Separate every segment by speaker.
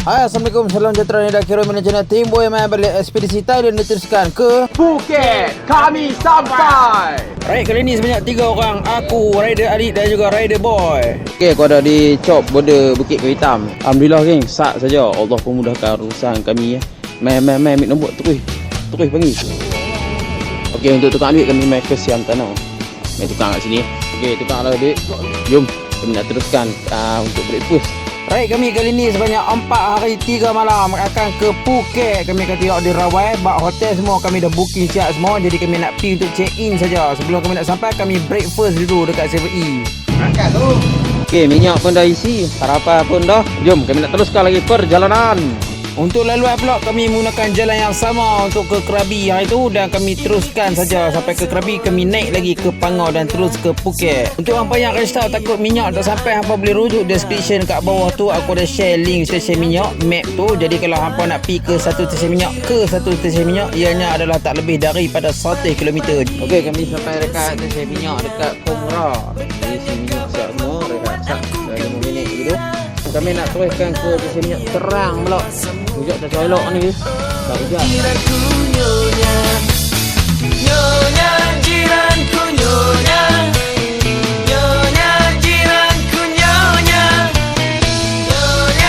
Speaker 1: Hai Assalamualaikum. Salam sejahtera Ni dah kira mana channel Team Boy main balik ekspedisi Thailand Diteruskan ke
Speaker 2: Phuket. Kami sampai.
Speaker 1: Right kali ni sebanyak tiga orang. Aku, Rider Adik dan juga Rider Boy. Okay aku ada di Chop Border Bukit Kayu Hitam Alhamdulillah geng. Sat saja. Allah pemudahkan urusan kami ya. Main main main ambil nombor. Terus. Terus panggil. Okay untuk tukang ambil kami main ke Siam Tanah. Main tukang kat sini. Okay tukang lah adik. Jom. Kami nak teruskan uh, untuk breakfast Right kami kali ni sebanyak 4 hari 3 malam akan ke Phuket. Kami akan tengok di Rawai Bak hotel semua. Kami dah booking siap semua Jadi kami nak pergi untuk check in saja. Sebelum kami nak sampai kami breakfast dulu dekat 7E
Speaker 2: Angkat tu.
Speaker 1: Okay minyak pun dah isi. Sarapan pun dah. Jom kami nak teruskan lagi perjalanan untuk laluan pula kami menggunakan jalan yang sama untuk ke Krabi hari itu dan kami teruskan saja sampai ke Krabi kami naik lagi ke Pangau dan terus ke Phuket. Untuk hampa yang risau takut minyak tak sampai hampa boleh rujuk description kat bawah tu aku ada share link stesen minyak map tu jadi kalau hampa nak pergi ke satu stesen minyak ke satu stesen minyak ianya adalah tak lebih daripada 100 km. Okey kami sampai dekat stesen minyak dekat. Jadi stesen minyak semua dekat sak dah 5 minit gitu. Kami nak teruskan ke stesen minyak terang pula. Hujan tak elok ni. Tak hujan.
Speaker 3: nyonya Nyonya jiranku nyonya nyonya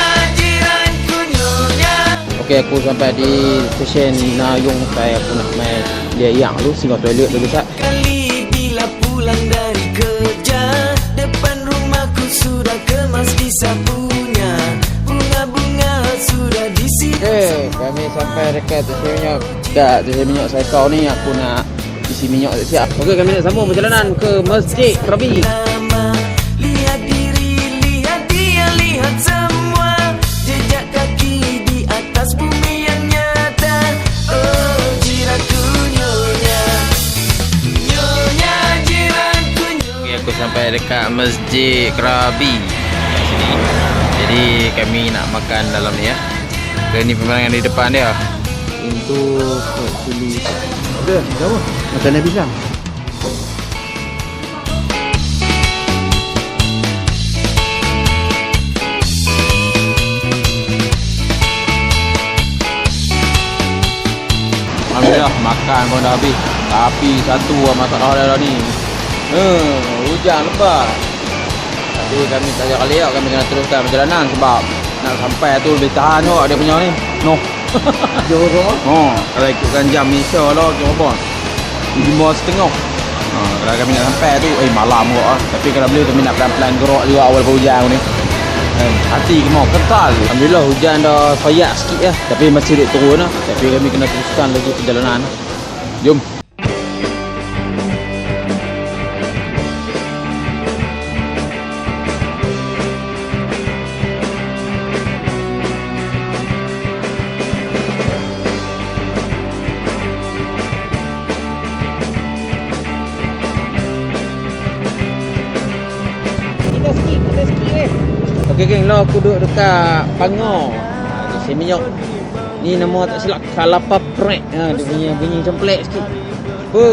Speaker 1: Okey aku sampai di stesen Nayung Saya aku nak main dia yang tu singgah toilet dulu sat. Kami sampai dekat stesen minyak. Dekat stesen minyak saya kau ni aku nak isi minyak siap. Okey, kami nak sambung perjalanan ke Masjid Krabi.
Speaker 3: lama Lihat diri, lihat dia, lihat semua Jejak kaki di atas bumi yang nyata Oh,
Speaker 1: sampai dekat Masjid Krabi kat sini. Jadi kami nak makan dalam ni ya. Dan ni pemandangan di depan dia. Untuk chili. Ada, apa? Macam Nabi Sam. Alhamdulillah makan pun dah habis. Tapi satu lah masalah dia dah ni. Hmm, hujan lebat. Tapi kami tak ada kali kami kena teruskan perjalanan sebab nak sampai tu lebih tahan tu dia punya ni. No.
Speaker 2: Jauh semua.
Speaker 1: Oh, kalau ikutkan jam Malaysia lah kira berapa? Lima setengah. Ha, kalau kami nak sampai tu, eh malam kot ah. Tapi kalau boleh kami nak pelan-pelan gerak juga awal hujan ni. Eh, hati kemau kental. Alhamdulillah hujan dah soyak sikit lah. Tapi masih duk turun lah. Tapi kami kena teruskan lagi perjalanan. Jom. Lah aku duduk dekat Pangor. Di sini minyak. Ni nama tak silap Kalapa Prek. Ha, dia punya bunyi macam pelik sikit. Apa?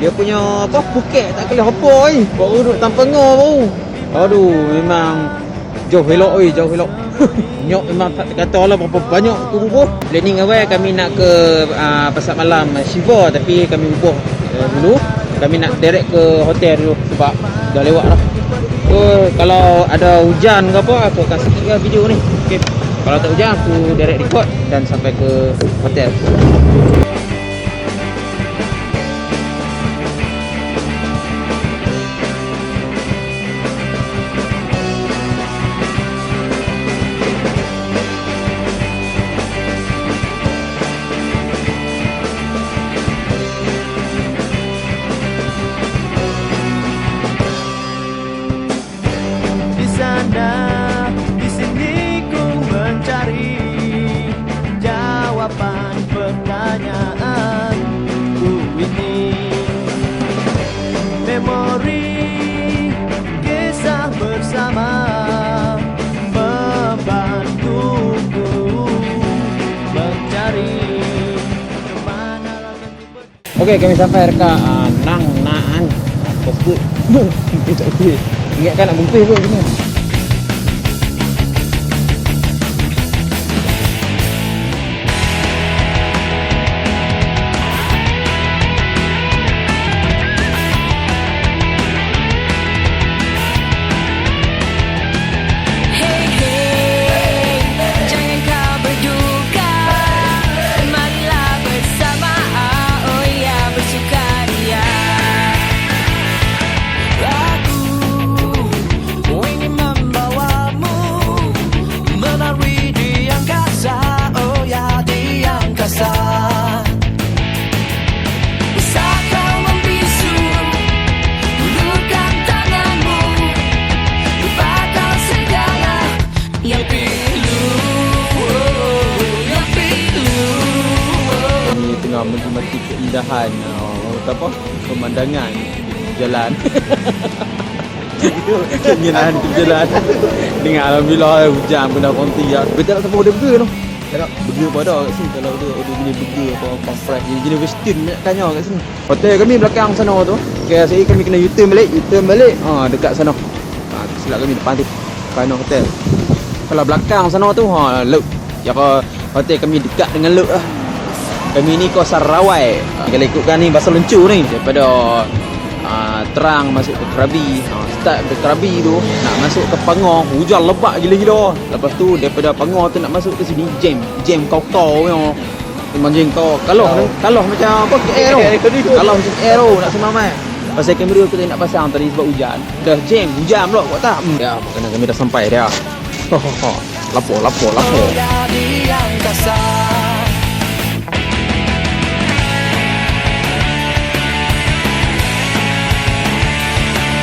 Speaker 1: Dia punya apa? Phuket tak boleh apa ni. Baru duduk tanpa Pangor baru. Aduh, memang jauh elok oi, jauh elok. Minyak memang tak kata lah berapa banyak tu rubuh. Planning awal kami nak ke uh, pasar malam Shiva tapi kami ubah uh, dulu. Kami nak direct ke hotel dulu sebab dah lewat lah. So, kalau ada hujan ke apa, aku akan skip lah video ni. Okay. Kalau tak hujan, aku direct record dan sampai ke hotel.
Speaker 3: Jawaban pertanyaan ku ini. Memori kisah bersama membantuku mencari kemana langit ber-
Speaker 1: Okey, kami sampai dekat uh, Nang Naan. Tersebut. tak boleh. Ingatkan nak bungkus pun semua. Keindahan uh, kata apa? Pemandangan jalan. Keinginan jalan. Dengan alhamdulillah hujan pun dah konti ya. Betul tak siapa order burger tu? Tak burger pada kat sini kalau dia order jenis burger apa apa fresh jenis, jenis western nak tanya kat sini. Hotel kami belakang sana tu. Okay, saya kami kena U-turn balik, U-turn balik. Ha dekat sana. Ha silap kami depan tu. Kana hotel. Kalau belakang sana tu ha laut. Ya hotel kami dekat dengan laut lah. Kami ni kawasan Rawai. Kalau ikutkan ni bahasa lencu ni daripada uh, terang masuk ke Krabi. Uh, start dari Krabi tu nak masuk ke Pangong, hujan lebat gila-gila. Lepas tu daripada Pangong tu nak masuk ke sini jam, jam kau-kau yang Memang jam kau kalau kalau macam apa KL tu. Kalau macam KL tu nak semamat. Pasal kamera kita nak pasang tadi sebab hujan. Dah jam, hujan pula buat tak? Hmm. Ya, kena kami dah sampai dah. lapor, lapor, lapor.
Speaker 4: Berada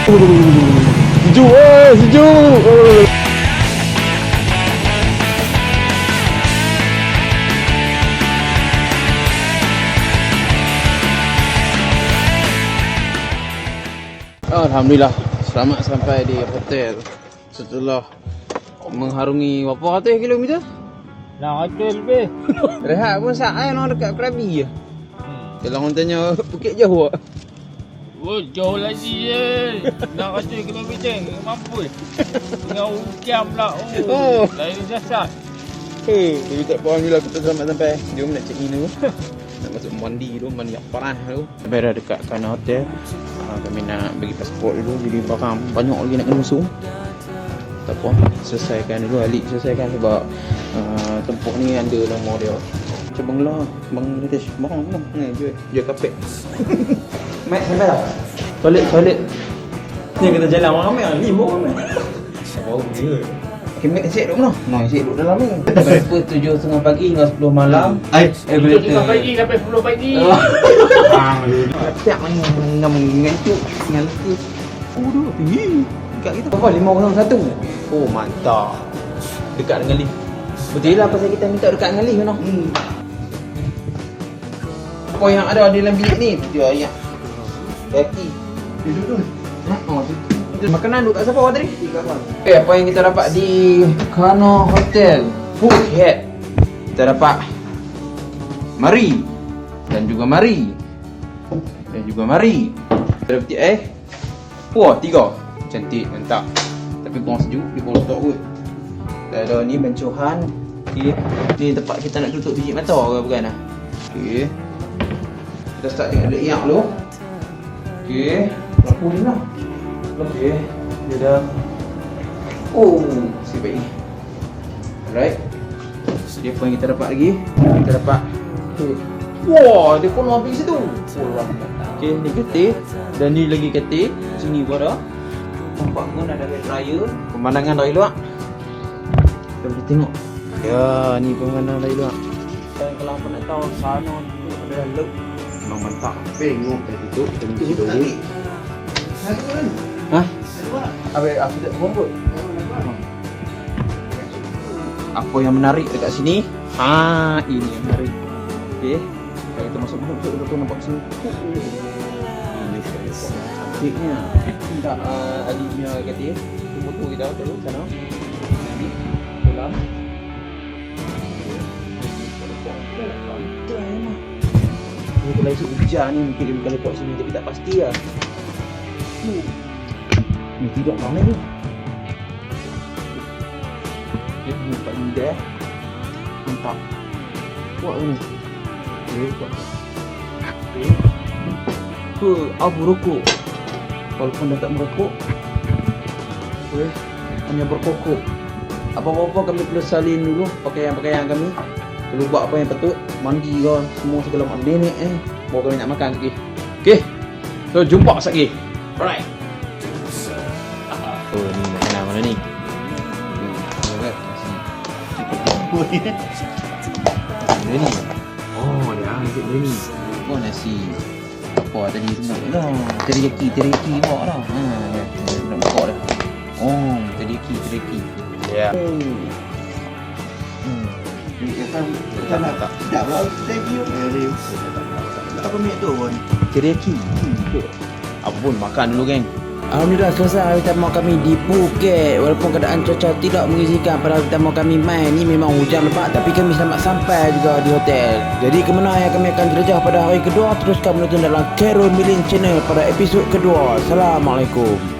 Speaker 1: Sejuk eh, sejuk. Alhamdulillah selamat sampai di hotel setelah mengharungi berapa ratus kilometer?
Speaker 2: Nak ada lebih.
Speaker 1: Rehat pun saat eh orang dekat Krabi je. Kalau orang tanya Bukit jauh tak?
Speaker 2: Oh, jauh lagi je. Nak ratus kilometer. Mampu. Tengah hujan pula.
Speaker 1: Oh.
Speaker 2: Oh. Lain jasad.
Speaker 1: Eh, tapi tak apa Alhamdulillah kita selamat sampai. Jom nak check in dulu. nak masuk mandi dulu, mandi yang panas dulu. Sampai dah dekat kana hotel. Uh, kami nak bagi pasport dulu. Jadi barang banyak lagi nak kena masuk. Tak apa, selesaikan dulu Alik selesaikan sebab uh, tempoh ni ada nama dia. Macam bangla, bang Ritesh. Barang mana? Ni jual, jual kapek. Mat sampai dah. Toilet, toilet. Ni kita jalan orang ramai, lima orang ramai. Oh, dia. Okay, Mat siap duduk mana? No, siap duduk dalam ni. Berapa tujuh setengah pagi hingga sepuluh malam. Eh, eh,
Speaker 2: Tujuh tengah pagi sampai 10 pagi.
Speaker 1: Siap main dengan mengantuk dengan letih. Oh, duduk tinggi. Dekat kita. Berapa? Lima orang satu. Oh, mantap. Dekat dengan lift. Betul lah pasal kita minta dekat dengan lift, kan? Hmm. Apa yang ada di dalam bilik ni? Dia ayat. Kaki. Duduk. Oh, situ. Makanan duduk kat siapa awak tadi? Okay, apa yang kita dapat di Kano Hotel? Phuket Kita dapat Mari. Dan juga Mari. Dan juga Mari. Kita dapat eh? Wah, tiga. Cantik, mantap. Tapi kurang sejuk, dia boleh letak kot. Dan ada ni bencuhan Okay Ni tempat kita nak tutup biji mata ke bukan lah Okay Kita start dengan layout dulu Okay Lampu ni lah? Okay Dia dah Oh Si baik ni. Alright. Dia apa yang kita dapat lagi. Kita dapat okay. Wah Dia pun habis situ. Oh, Okay ni katil Dan ni lagi katil Sini pun ada. Nampak pun ada hair dryer Pemandangan dari luar. Kita boleh tengok. Ya ni pemandangan dari luar. Kalau apa nak tahu Sana tu ada laut Mantap Tengok kita tutup Kita minta dulu Hah? Apa apa tak rumput? Apa yang menarik dekat sini? Ha, ini yang menarik. Okey. Kalau kita masuk masuk kita nampak sini. Ini sekali cantiknya. Tak uh, Ali punya kata ya. Foto kita dulu sana. Ini dalam. Ini kalau esok hujan ni mungkin dia bukan lepak sini tapi tak pasti lah. Hmm. Ni tidak ramai ni. Dia ni tempat indah. Mantap. Kuat ni. Okay, kuat. Okay. Ke abu rokok. Walaupun dah tak merokok. Okay. Hanya berkokok. Apa-apa kami perlu salin dulu pakaian-pakaian kami. Perlu buat apa yang patut. Mandi ke. Semua segala macam nenek eh. Bawa kami nak makan lagi. Okay. So jumpa sekali. Alright. Oh ni makanan mana ni? Ini ni. nasi biryani. Oh nasi apa tadi semua dah. Teriyaki, teriyaki bawa dah. Ha, nak buka dah. Oh, teriyaki, teriyaki.
Speaker 2: Ya.
Speaker 1: Hmm.
Speaker 5: Tak nak tak. You. Apa minyak tu pun?
Speaker 1: Teriyaki.
Speaker 2: Apa pun makan dulu geng.
Speaker 1: Alhamdulillah selesai vitamin kami di Phuket Walaupun keadaan cuaca tidak mengizinkan pada vitamin kami main Ni memang hujan lebat tapi kami selamat sampai juga di hotel Jadi ke mana yang kami akan jelajah pada hari kedua Teruskan menonton dalam Carol Milling Channel pada episod kedua Assalamualaikum